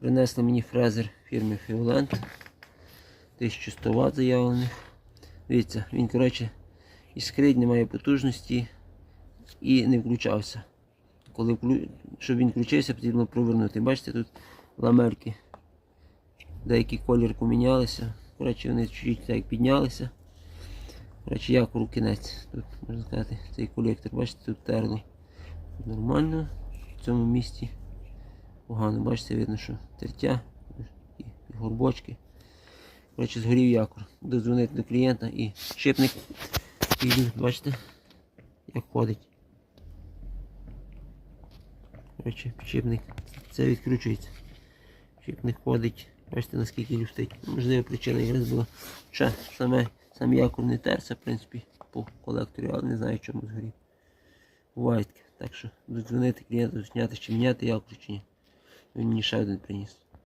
Принесли мені фрезер фірми Фіолент. 1100 Вт заявлених. Дивіться, він, коротше, іскрить, немає потужності і не включався. Коли щоб він включився, потрібно провернути. Бачите, тут ламельки. Деякий колір помінялися. Коротше, вони чуть-чуть так піднялися. Коротше, якору кінець. Тут, можна сказати, цей колектор, бачите, тут терло. Нормально в цьому місці. Погано, бачите, видно, що тертя і горбочки. Коротше, згорів якор. Дозвонити до клієнта і щепник піду, бачите, як ходить. Коротше, підшипник. Це відкручується. Щепник ходить. Бачите, наскільки люфтить. Можливо, причина якраз була. Ще саме, сам якор не терся, в принципі, по колекторі, але не знаю, чому згорів. Буває таке. Так що додзвонити клієнту, зняти чи міняти якор чи ні. Він мені ще.